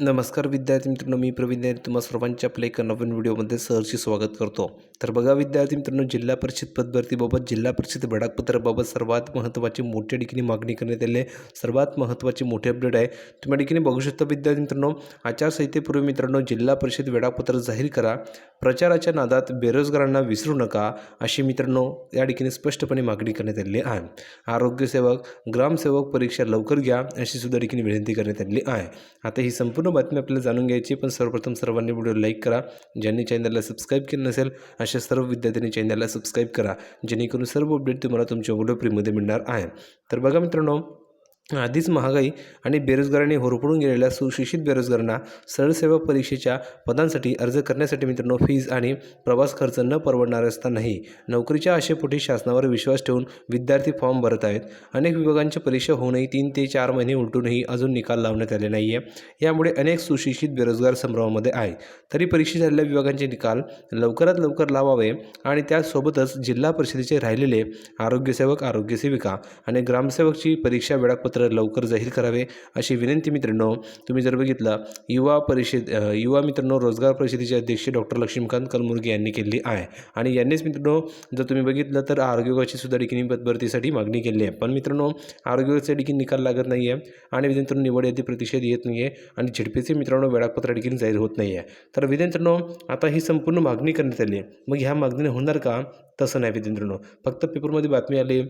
नमस्कार विद्यार्थी मित्रांनो मी प्रवीण नायर तुम्हा सर्वांच्या आपल्या एका नवीन व्हिडिओमध्ये सहर्षी स्वागत करतो. तर बघा विद्यार्थी मित्रांनो जिल्हा परिषद पदभरतीबाबत जिल्हा परिषद वेळापत्राबाबत सर्वात महत्त्वाची मोठ्या ठिकाणी मागणी करण्यात आली आहे. सर्वात महत्त्वाची मोठी अपडेट आहे. तुम्ही ठिकाणी बघू शकता विद्यार्थी मित्रांनो आचारसंहितेपूर्वी मित्रांनो जिल्हा परिषद वेळापत्र जाहीर करा. प्रचाराच्या नादात बेरोजगारांना विसरू नका अशी मित्रांनो या ठिकाणी स्पष्टपणे मागणी करण्यात आलेली आहे. आरोग्यसेवक ग्रामसेवक परीक्षा लवकर घ्या अशी सुद्धा ठिकाणी विनंती करण्यात आलेली आहे. आता ही संपूर्ण बातमी आपल्याला जाणून घ्यायची पण सर्वप्रथम सर्वांनी व्हिडिओ लाईक करा. ज्यांनी चॅनलला सबस्क्राईब केलं नसेल अशा सर्व विद्यार्थ्यांनी चॅनलला सबस्क्राईब करा. जेणेकरून सर्व अपडेट तुम्हाला तुमच्या व्हिडिओ फ्रीमध्ये मिळणार आहे. तर बघा मित्रांनो आधीच महागाई आणि बेरोजगाराने होरपडून गेलेल्या सुशिक्षित बेरोजगारांना सरळसेवा परीक्षेच्या पदांसाठी अर्ज करण्यासाठी मित्रांनो फीज आणि प्रवास खर्च न परवडणार असतानाही नोकरीच्या आशेपोटी शासनावर विश्वास ठेवून विद्यार्थी फॉर्म भरत आहेत. अनेक विभागांची परीक्षा होऊनही तीन ते चार महिने उलटूनही अजून निकाल लावण्यात आले नाही आहे यामुळे अनेक सुशिक्षित बेरोजगार संभ्रमामध्ये आहे तरी परीक्षा झालेल्या विभागांचे निकाल लवकरात लवकर लावावे आणि त्यासोबतच जिल्हा परिषदेचे राहिलेले आरोग्यसेवक आरोग्यसेविका आणि ग्रामसेवकची परीक्षा वेळापत्र पत्र लवकर जाहीर करावे अशी विनंती मित्रांनो तुम्ही जर बघितला युवा परिषद युवा मित्रांनो रोजगार परिषदेचे अध्यक्ष डॉक्टर लक्ष्मीकांत कलमुर्गी यांनी केली आहे. आणि यांनीच मित्रांनो जर तुम्ही बघितलं तर आरोग्योगाची सुद्धा ठिकाणी पदभरतीसाठी मागणी केली आहे. पण मित्रांनो आरोग्याचा देखील निकाल लागत नाही आहे आणि मित्रांनो निवड यादी प्रतिषेध येत नाही आहे आणि झिडपीचे मित्रांनो वेळापत्र देखील जाहीर होत नाही आहे तर विद्यार्थ्यांनो आता ही संपूर्ण मागणी करण्यात आली आहे. मग ह्या मागणीने होणार का? तसं नाही विद्यार्थ्यांनो. फक्त पेपरमध्ये बातमी आली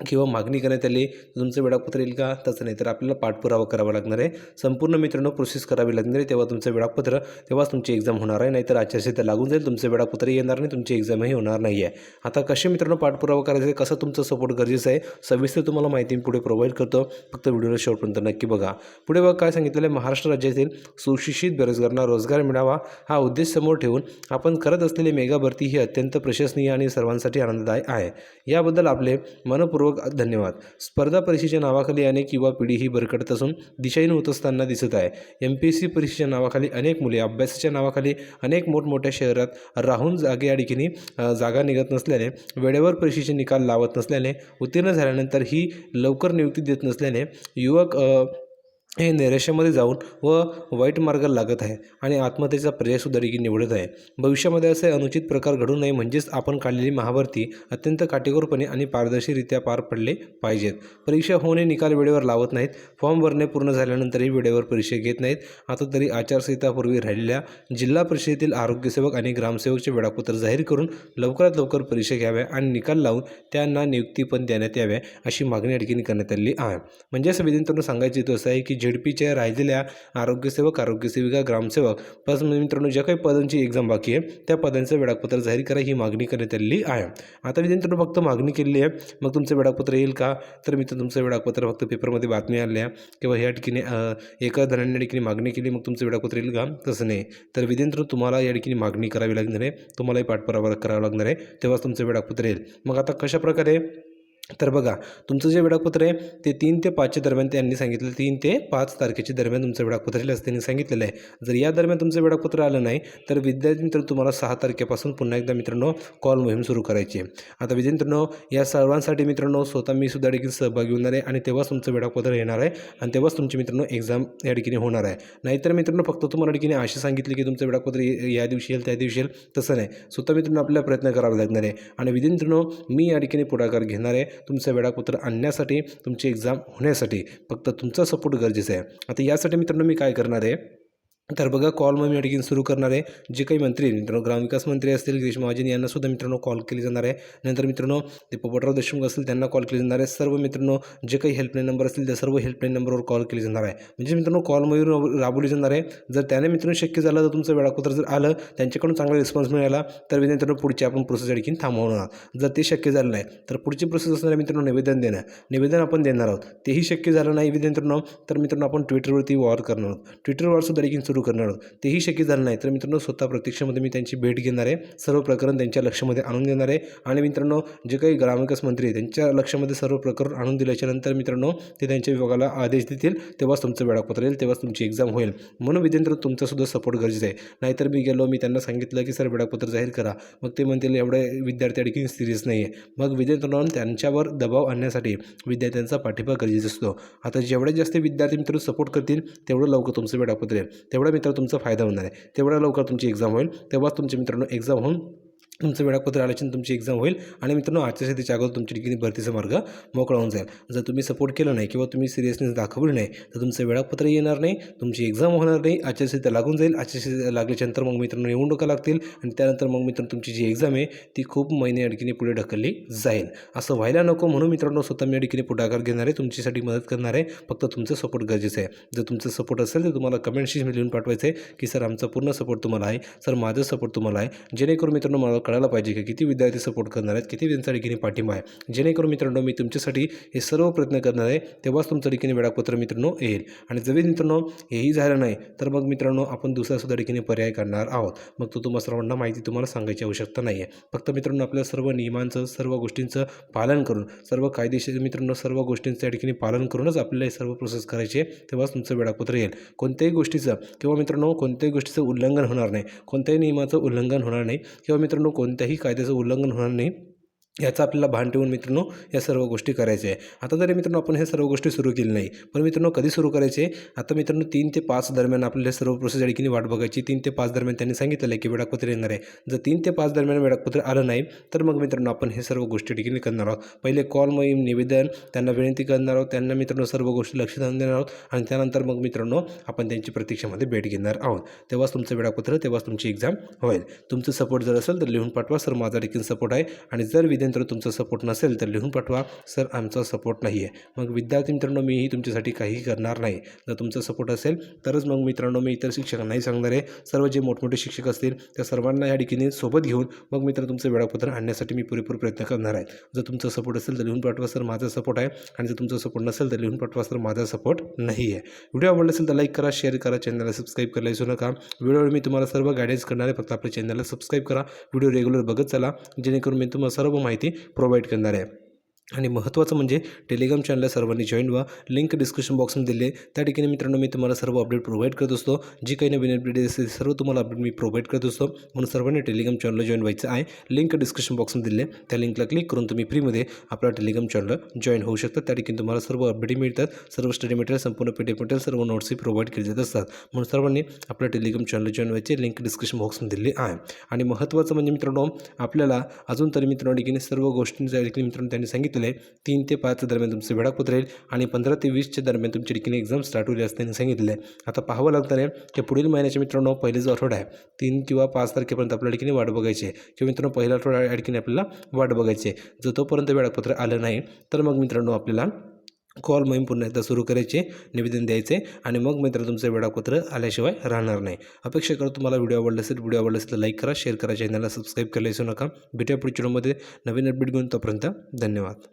किंवा मागणी करण्यात आली तुमचं वेळापत्र येईल का? तसं नाही तर आपल्याला पाठपुरावा करावा लागणार आहे. संपूर्ण मित्रांनो प्रोसेस करावी लागणार आहे. तेव्हा तुमचं वेळापत्र तेव्हाच तुमची एक्झाम होणार आहे. नाहीतर आचारसंहिता लागून जाईल. तुमचं वेळापत्र येणार नाही. तुमची एक्झामही होणार नाही आहे. आता कसे मित्रांनो पाठपुरावा करायचा आहे? कसं तुमचं सपोर्ट गरजेचं आहे? सविस्तर तुम्हाला माहिती पुढे प्रोव्हाइड करतो. फक्त व्हिडिओला शेवटपर्यंत नक्की बघा. पुढे बघा काय सांगितलेलं आहे? महाराष्ट्र राज्यातील सुशिक्षित बेरोजगारांना रोजगार मिळावा हा उद्देश समोर ठेवून आपण करत असलेली मेगा भरती ही अत्यंत प्रशंसनीय आणि सर्वांसाठी आनंददायक आहे. याबद्दल आपले मनपूर्वक धन्यवाद. स्पर्धा परीक्षेच्या नावाखाली अनेक युवा पिढी ही भरकटत असून दिशाहीन होत असताना दिसत आहे. एम पी एस सी परीक्षेच्या नावाखाली अनेक मुले अभ्यासाच्या नावाखाली अनेक मोठमोठ्या शहरात राहून जागे या ठिकाणी जागा निघत नसल्याने वेळेवर परीक्षेचे निकाल लावत नसल्याने उत्तीर्ण झाल्यानंतर ही लवकर नियुक्ती देत नसल्याने युवक हे नैराश्यामध्ये जाऊन व वाईट मार्गाला लागत आहे आणि आत्महत्येचा पर्यायसुद्धा देखील निवडत आहे. भविष्यामध्ये असे अनुचित प्रकार घडू नये म्हणजेच आपण काढलेली महाभरती अत्यंत काटेकोरपणे आणि पारदर्शीरित्या पार पडले पाहिजेत. परीक्षा होणे निकाल वेळेवर लावत नाहीत. फॉर्म भरणे पूर्ण झाल्यानंतरही वेळेवर परीक्षा घेत नाहीत. आता तरी आचारसंहितापूर्वी राहिलेल्या जिल्हा परिषदेतील आरोग्यसेवक आणि ग्रामसेवकचे वेळापत्र जाहीर करून लवकरात लवकर परीक्षा घ्याव्या आणि निकाल लावून त्यांना नियुक्ती पण देण्यात याव्या अशी मागणी या करण्यात आली आहे. म्हणजे असं विधानतरून सांगायचं येतो असं आहे की झेडपीच्या राहिलेल्या आरोग्यसेवक आरोग्यसेविका ग्रामसेवक प्लस मित्रांनो ज्या काही पदांची एक्झाम बाकी आहे त्या पदांचं वेळापत्र जाहीर करा ही मागणी करण्यात आलेली आहे. आता विधानतरून फक्त मागणी केलेली आहे. मग तुमचं वेळापत्र येईल का? तर मित्र तुमचं वेळापत्र फक्त पेपरमध्ये बातमी आल्या किंवा ह्या ठिकाणी एका धरणाने या ठिकाणी मागणी केली मग तुमचं वेळापत्र येईल का? तसं नाही. तर विधेंद्र तुम्हाला या ठिकाणी मागणी करावी लागणार आहे. तुम्हालाही पाठपुरावा करावा लागणार आहे. तेव्हाच तुमचं वेळापत्र येईल. मग आता कशा प्रकारे तर बघा तुमचं जे वेळापत्र आहे ते तीन ते पाचच्या दरम्यान त्यांनी सांगितलं. तीन ते पाच तारखेच्या दरम्यान तुमचं वेळापत्र येईल असं त्यांनी सांगितलेलं आहे. जर या दरम्यान तुमचं वेळापत्र आलं नाही तर विद्यार्थी मित्र तुम्हाला सहा तारखेपासून पुन्हा एकदा मित्रांनो कॉल मोहीम सुरू करायची आहे. आता विद्यार्थ्यांनो या सर्वांसाठी मित्रांनो स्वतः मी सुद्धा देखील सहभागी होणार आहे आणि तेव्हाच तुमचं वेळापत्र येणार आहे आणि तेव्हाच तुमची मित्रांनो एक्झाम या ठिकाणी होणार आहे. नाहीतर मित्रांनो फक्त तुम्हाला ठिकाणी अशी सांगितली की तुमचं वेळापत्र या दिवशी येईल त्या दिवशी येईल. तसं नाही. स्वतः मित्रांनो आपल्याला प्रयत्न करावा लागणार आहे. आणि विद्यार्थ्यांनो मी या ठिकाणी पुढाकार घेणार आहे. तुमचं वेळापत्र आणण्यासाठी तुमची एक्झाम होण्यासाठी फक्त तुमचा सपोर्ट गरजेचा आहे. आता यासाठी मित्रांनो मी काय करणार आहे? तर बघा कॉल मग मी अडकीन सुरू करणार आहे. जे काही मंत्री मित्रांनो ग्रामविकास मंत्री असतील गिरीश महाजन यांना सुद्धा मित्रांनो कॉल केली जाणार आहे. नंतर मित्रांनो ते पोपटराव देशमुख असतील त्यांना कॉल केले जाणार आहे. सर्व मित्रांनो जे काही हेल्पलाईन नंबर असतील त्या सर्व हेल्पलाईन नंबरवर कॉल केली जाणार आहे. म्हणजे मित्रांनो कॉल मयूर राबवली जाणार आहे. जर त्याने मित्रांनो शक्य झालं तर तुमचं वेळापत्र जर आलं त्यांच्याकडून चांगला रिस्पॉन्स मिळाला तर मित्रांनो पुढची आपण प्रोसेस या थांबवणार जर ते शक्य झालं नाही तर पुढची प्रोसेस असणार आहे मित्रांनो निवेदन देणं. निवेदन आपण देणार आहोत. तेही शक्य झालं नाही मित्रांनो तर मित्रांनो आपण ट्विटरवरती वॉर करणार आहोत. ट्विटरवर सुद्धा देखील सुरू करणार आहोत. तेही शक्य झालं नाही. तर मित्रांनो स्वतः प्रत्यक्षामध्ये मी त्यांची भेट घेणार आहे. सर्व प्रकरण त्यांच्या लक्षामध्ये आणून देणार आहे. आणि मित्रांनो जे काही ग्रामविकास मंत्री आहे त्यांच्या लक्षामध्ये सर्व प्रकरण आणून दिल्याच्यानंतर मित्रांनो ते त्यांच्या विभागाला आदेश देतील. तेव्हाच तुमचं वेळापत्र येईल. तेव्हाच तुमची एक्झाम होईल. म्हणून विद्यार्थी तुमचासुद्धा सपोर्ट गरजेचं आहे. नाहीतर मी गेलो मी त्यांना सांगितलं की सर वेळापत्र जाहीर करा. मग ते म्हणतील एवढे विद्यार्थी आणखी सिरियस नाही आहे. मग विद्यार्थ्यांना त्यांच्यावर दबाव आणण्यासाठी विद्यार्थ्यांचा पाठिंबा गरजेचा असतो. आता जेवढे जास्त विद्यार्थी मित्र सपोर्ट करतील तेवढं लवकर तुमचं वेळापत्र येईल. तेवढं तेवढा मित्र तुमचा फायदा होणार आहे तेवढा लवकर तुमची एक्झाम होईल. तेव्हाच तुमच्या मित्रांनो एक्झाम होऊन तुमचं वेळापत्र आल्याच्या तुमची एक्झाम होईल. आणि मित्रांनो आजच्या शेतीच्या अगोदर तुमची ठिकाणी भरतीचा मार्ग मोकळा होऊन जाईल. जर तुम्ही सपोर्ट केला नाही किंवा तुम्ही सिरियसनेस दाखवली नाही तर तुमचं वेळापत्र येणार नाही तुमची एक्झाम होणार नाही. आजच्या स्थिती लागून जाईल. आजच्या शेती लागल्याच्यानंतर मग मित्रांनो निवडणुका लागतील. आणि त्यानंतर मग मित्रांनो तुमची जी एक्झाम आहे ती खूप महिने अडकीने पुढे ढकलली जाईल. असं व्हायला नको म्हणून मित्रांनो स्वतः मी अडकीने पुढाकार घेणार आहे. तुमच्यासाठी मदत करणार आहे. फक्त तुमचं सपोर्ट गरजेचं आहे. जर तुमचं सपोर्ट असेल तर तुम्हाला कमेंटशी लिहून पाठवायचं आहे की सर आमचा पूर्ण सपोर्ट तुम्हाला आहे. सर माझा सपोर्ट तुम्हाला आहे. जेणेकरून मित्रांनो मला कळायला पाहिजे की किती विद्यार्थी सपोर्ट करणार आहेत किती त्यांच्या ठिकाणी पाठिंबा आहे. जेणेकरून मित्रांनो मी तुमच्यासाठी हे सर्व प्रयत्न करणार आहे तेव्हाच तुमच्या ठिकाणी वेळापत्र मित्रांनो येईल. आणि जरी मित्रांनो हेही झालं नाही तर मग मित्रांनो आपण दुसऱ्या सुद्धा ठिकाणी पर्याय करणार आहोत. मग तो तुम्हाला सर्वांना माहिती तुम्हाला सांगायची आवश्यकता नाही आहे. फक्त मित्रांनो आपल्या सर्व नियमांचं सर्व गोष्टींचं पालन करून सर्व कायदेशीर मित्रांनो सर्व गोष्टींचं या ठिकाणी पालन करूनच आपल्याला हे सर्व प्रोसेस करायची आहे तेव्हाच तुमचं वेळापत्र येईल. कोणत्याही गोष्टीचं किंवा मित्रांनो कोणत्याही गोष्टीचं उल्लंघन होणार नाही. कोणत्याही नियमाचं उल्लंघन होणार नाही. किंवा मित्रांनो कोणत्याही कायद्याचं उल्लंघन होणार नाही. याचं आपल्याला भान ठेवून मित्रांनो या सर्व गोष्टी करायच्या आहे. आता जरी मित्रांनो आपण हे सर्व गोष्टी सुरू केली नाही. पण मित्रांनो कधी सुरू करायचे आता मित्रांनो तीन ते पाच दरम्यान आपल्याला सर्व प्रोसेस अडकीने ठिकाणी वाट बघायची तीन ते पाच दरम्यान त्यांनी सांगितलेलं आहे की वेळापत्र येणार आहे. जर तीन ते पाच दरम्यान वेळापत्र आलं नाही तर मग मित्रांनो आपण हे सर्व गोष्टी ठिकाणी करणार आहोत. पहिले कॉल मोहीम निवेदन त्यांना विनंती करणार आहोत त्यांना मित्रांनो सर्व गोष्टी लक्ष देणार आहोत आणि त्यानंतर मग मित्रांनो आपण त्यांची प्रतीक्षेमध्ये भेट घेणार आहोत. तेव्हाच तुमचं वेळापत्र तेव्हाच तुमची एक्झाम होईल. तुमचं सपोर्ट जर असेल तर लिहून पाठवा. सर माझा देखील सपोर्ट आहे. आणि जर विद्यार्थी तुमचा सपोर्ट नसेल तर लिहून पाठवा. सर आमचा सपोर्ट नाही आहे मग विद्यार्थी मित्रांनो मीही तुमच्यासाठी काहीही करणार नाही. जर तुमचा सपोर्ट असेल तरच मग मित्रांनो मी इतर शिक्षकांनाही सांगणार आहे. सर्व जे मोठमोठे शिक्षक असतील त्या सर्वांना या ठिकाणी सोबत घेऊन मग मित्र तुमचं वेळापत्र आणण्यासाठी मी पुरेपूर प्रयत्न करणार आहे. जर तुमचा सपोर्ट असेल तर लिहून पाठवा सर माझा सपोर्ट आहे. आणि जर तुमचा सपोर्ट नसेल तर लिहून पाठवा सर माझा सपोर्ट नाही आहे व्हिडिओ आवडला असेल तर लाईक करा शेअर करा चॅनलला सबस्क्राईब करायला विसरू नका. वेळोवेळी मी तुम्हाला सर्व गायडन्स करणार आहे. फक्त आपल्या चॅनलला सबस्क्राईब करा. व्हिडिओ रेग्युलर बघत चला. जेणेकरून मी तुम्हाला सर्व माहिती प्रोव्हाइड करणार आहे. आणि महत्त्वाचं म्हणजे टेलिग्राम चॅनलला सर्वांनी जॉईन व्हा. लिंक डिस्क्रिप्शन बॉक्समध्ये दिले त्या ठिकाणी मित्रांनो मी तुम्हाला सर्व अपडेट प्रोव्हाइड करत असतो. जी काही नवीन अपडेट असेल सर्व तुम्हाला अपडेट मी प्रोव्हाइड करत असतो. म्हणून सर्वांनी टेलिग्राम चॅनलला जॉईन व्हायचं आहे. लिंक डिस्क्रिप्शन बॉक्समध्ये दिले त्या लिंकला क्लिक करून तुम्ही फ्रीमध्ये आपला टेलिग्राम चॅनलला जॉईन होऊ शकता. त्या ठिकाणी तुम्हाला सर्व अपडेट मिळतात. सर्व स्टडी मटेरियल संपूर्ण पी मटेरियल सर्व नोट्सही प्रोव्हाइड केले जात असतात. म्हणून सर्वांनी आपल्या टेलिग्राम चॅनलला जॉईन व्हायचे. लिंक डिस्क्रिप्शन बॉक्समध्ये दिली आहे. आणि महत्त्वाचं म्हणजे मित्रांनो आपल्याला अजून तरी मित्रांनो ठिकाणी सर्व गोष्टींच्या ठिकाणी मित्रांनो त्यांनी सांगितलं आहे तीन ते पाच दरम्यान तुमचं वेळापत्र येईल आणि पंधरा ते वीसच्या दरम्यान तुमच्या ठिकाणी एक्झाम स्टार्ट होईल असं त्यांनी सांगितलेलं आहे. आता पाहावं लागतं आहे की पुढील महिन्याच्या मित्रांनो पहिले जो आठवडा आहे तीन किंवा पाच तारखेपर्यंत आपल्या ठिकाणी वाट बघायची आहे. किंवा मित्रांनो पहिला आठवडा या ठिकाणी आपल्याला वाट बघायची आहे. जर तोपर्यंत वेळापत्र आलं नाही तर मग मित्रांनो आपल्याला कॉल मोहीम पुन्हा एकदा सुरू करायचे निवेदन द्यायचे आणि मग मित्र तुमचं वेळापत्र आल्याशिवाय राहणार नाही. अपेक्षा करतो तुम्हाला व्हिडिओ आवडला असेल व्हिडिओ आवडला असेल तर लाईक करा शेअर करा चॅनलला सबस्क्राईब करायला विसरू नका. भेटूया पुढच्या व्हिडिओमध्ये नवीन अपडेट घेऊन तोपर्यंत धन्यवाद.